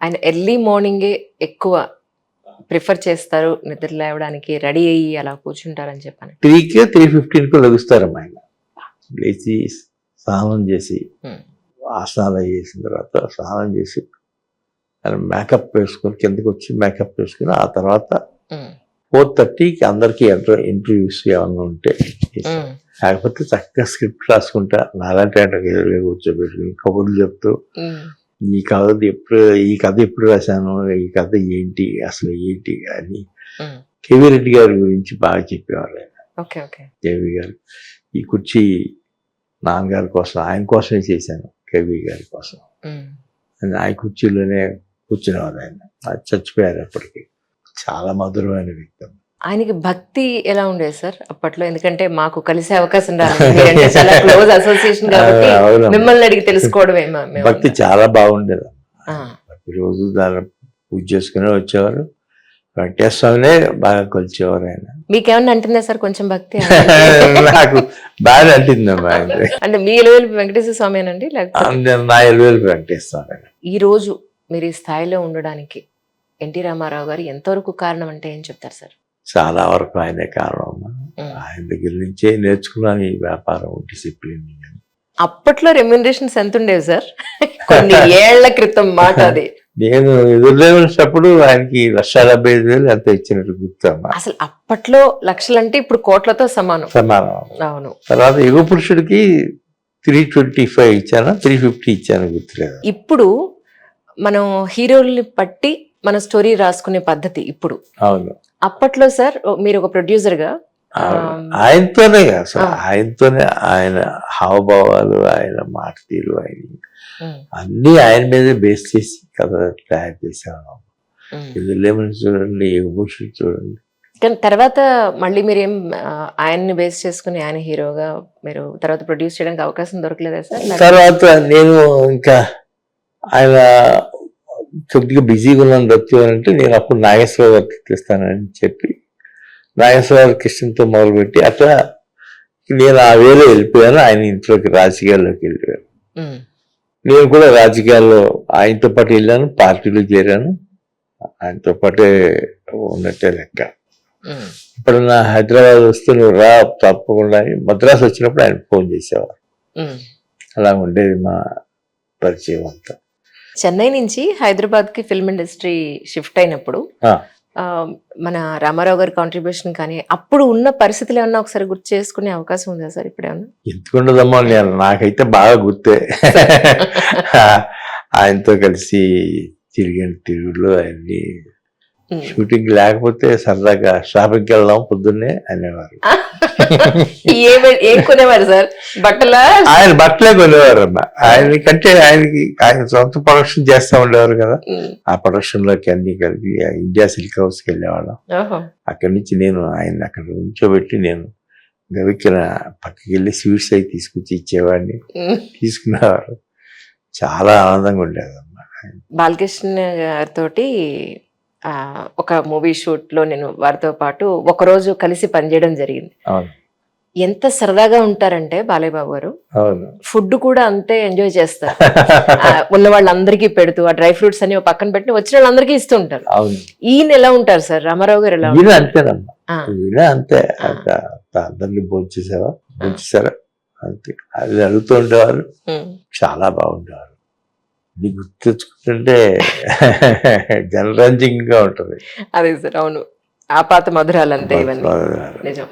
ఆయన ఎర్లీ మార్నింగే ఎక్కువ ప్రిఫర్ చేస్తారు నిద్ర లేవడానికి రెడీ అయ్యి అలా కూర్చుంటారని చెప్పాను. త్రీకే త్రీ ఫిఫ్టీన్కి లెగుస్తారమ్మా ఆయన. లేచి స్నానం చేసి. ఆసనాలు చేసిన తర్వాత స్నానం చేసి ఆయన మేకప్ వేసుకొని కిందకి వచ్చి మేకప్ వేసుకుని ఆ తర్వాత ఫోర్ థర్టీకి అందరికీ ఎంటర్ ఇంటర్వ్యూస్ ఏమన్నా ఉంటే కాకపోతే చక్కగా స్క్రిప్ట్ రాసుకుంటా నాలాంటి కూర్చోబెట్టుకుని కబుర్లు చెప్తూ ఈ కథ ఎప్పుడు ఈ కథ ఎప్పుడు రాశాను ఈ కథ ఏంటి అసలు ఏంటి అని. కేవీ రెడ్డి గారి గురించి బాగా చెప్పేవారు ఆయన. కేవీ గారు. ఈ కుర్చీ నాన్నగారి కోసం ఆయన కోసమే చేశాను కేవీ గారి కోసం. ఉమ్, అని ఆ కుర్చీలోనే కూర్చునేవారు ఆయన. చచ్చిపోయారు అప్పటికి. చాలా మధురమైన వ్యక్తి ఆయనకి భక్తి ఎలా ఉండేది సార్ అప్పట్లో? ఎందుకంటే మాకు కలిసే అవకాశం రాలేదు మీరంటే చాలా క్లోజ్ అసోసియేషన్ కాబట్టి. మిమ్మల్ని అడిగి తెలుసుకోవడమే. భక్తి చాలా బాగుండేది. ప్రతిరోజు దాన్ని పూజ చేసుకుని వచ్చేవారు. వెంకటేశ్వరనే బాగా కొలిచేవారు ఆయన. మీకేమన్నా అంటుందా సార్ కొంచెం భక్తి నాకు బాగా అంటిందమ్మా అంటే మీ ఎలవేలు వెంకటేశ్వర స్వామేనండి లేకపోతే? అందరు నా ఎలువేలు వెంకటేశ్వర ఈ రోజు మీరు ఈ స్థాయిలో ఉండడానికి ఎన్టీ రామారావు గారు ఎంతవరకు కారణం అంటే ఏం చెప్తారు సార్? చాలా వరకు ఆయనే కారణం. ఆయన దగ్గర నుంచే నేర్చుకున్నాను ఈ వ్యాపారం డిసిప్లిన్ అప్పట్లో రెమ్యూనరేషన్స్ ఎంత ఉండేవి సార్? కొన్ని ఏళ్ళ క్రితం మాట అది. నేను ఎదురులేసినప్పుడు ఆయనకి లక్ష డెబ్బై ఐదు వేలు ఎంత ఇచ్చినట్టు గుర్తమ్మా అసలు అప్పట్లో లక్షలంటే ఇప్పుడు కోట్లతో సమానం. సమానం. అవును. తర్వాత యుగ పురుషుడికి త్రీ ట్వంటీ ఫైవ్ ఇచ్చాను త్రీ ఫిఫ్టీ ఇచ్చాను గుర్తులేదు. ఇప్పుడు మనం హీరోల్ని పట్టి మన స్టోరీ రాసుకునే పద్ధతి ఇప్పుడు అవును అప్పట్లో సార్ మీరు ఒక ప్రొడ్యూసర్గా. ఆయనతోనే అసలు. ఆయనతోనే ఆయన హావభావాలు ఆయన మాట తీరు ఆయన అన్ని ఆయన మీదే బేస్ చేసి కథ తయారు చేశాను. ఎదురులేమని చూడండి పురుషుడు చూడండి కానీ తర్వాత మళ్ళీ మీరు ఏం ఆయన్ని బేస్ చేసుకుని ఆయన హీరోగా మీరు తర్వాత ప్రొడ్యూస్ చేయడానికి అవకాశం దొరకలేదా సార్ తర్వాత నేను ఇంకా ఆయన కొద్దిగా బిజీగా ఉన్నాను అని అంటే నేను అప్పుడు నాగేశ్వరరావు గారికి తెస్తానని చెప్పి నాగేశ్వరరావు కృష్ణతో మొదలుపెట్టి అట్లా నేను ఆ వేలో వెళ్ళిపోయాను. ఆయన ఇంట్లోకి రాజకీయాల్లోకి వెళ్ళిపోయాను నేను కూడా రాజకీయాల్లో ఆయనతో పాటు వెళ్ళాను పార్టీలో చేరాను. ఆయనతో పాటే ఉన్నట్టే లెక్క. ఇప్పుడు నా హైదరాబాద్ వస్తే నువ్వు రా తప్పకుండా అని మద్రాసు వచ్చినప్పుడు ఆయన ఫోన్ చేసేవారు. అలా ఉండేది మా పరిచయం అంతా. చెన్నై నుంచి హైదరాబాద్కి ఫిల్మ్ ఇండస్ట్రీ షిఫ్ట్ అయినప్పుడు మన రామారావు గారి కాంట్రిబ్యూషన్ కానీ అప్పుడు ఉన్న పరిస్థితులు ఏమన్నా ఒకసారి గుర్తు చేసుకునే అవకాశం ఉందా సార్ ఇప్పుడు ఏమన్నా? ఎందుకుండదమ్మా నేను నాకైతే బాగా గుర్తే. ఆయనతో కలిసి తిరిగిన తిరుగులు అన్ని. షూటింగ్ లేకపోతే సరదాగా షాపింగ్కి వెళ్దాం పొద్దున్నే అనేవారు. ఏం కొనేవారు సార్? బట్టల? ఆయన బట్టలే కొనేవారు అమ్మా. ఆయన కంటే ఆయనకి ఆయన సొంత ప్రొడక్షన్ చేస్తా ఉండేవారు కదా. ఆ ప్రొడక్షన్లోకి అన్ని కలిపి ఇండియా సిల్క్ హౌస్కి వెళ్ళేవాళ్ళం. ఓహో. అక్కడి నుంచి నేను ఆయన అక్కడ ఉంచోబెట్టి నేను గవిక్కిన పక్కకి వెళ్ళి స్వీట్స్ అవి తీసుకొచ్చి ఇచ్చేవాడిని. తీసుకునేవారు. చాలా ఆనందంగా ఉండేదమ్మా బాలకృష్ణ గారితో ఒక మూవీ షూట్లో నేను వారితో పాటు ఒక రోజు కలిసి పనిచేయడం జరిగింది. అవును. ఎంత సరదాగా ఉంటారంటే బాలయ్య బాబు గారు ఫుడ్ కూడా అంతే ఎంజాయ్ చేస్తారు. ఆ, ఉన్న వాళ్ళందరికీ పెడుతూ ఆ డ్రై ఫ్రూట్స్ అని పక్కన పెట్టి వచ్చిన వాళ్ళందరికీ ఇస్తూ ఉంటారు అవును. ఈయన ఎలా ఉంటారు సార్? రామారావు గారు ఎలా అంతేనమ్మా. ఆ, ఈయన అంతే. ఆ. అందరినీ భోంచేసావా? భోంచేసారా అంతే. అది అడుగుతూ ఉండేవారు. చాలా బాగుండేవారు. ఇది గుర్తు తెచ్చుకుంటుంటే జనరంజకంగా ఉంటుంది. అదే సార్ అవును. ఆపాత మధురాలు అంతే ఇవన్నీ. నిజం.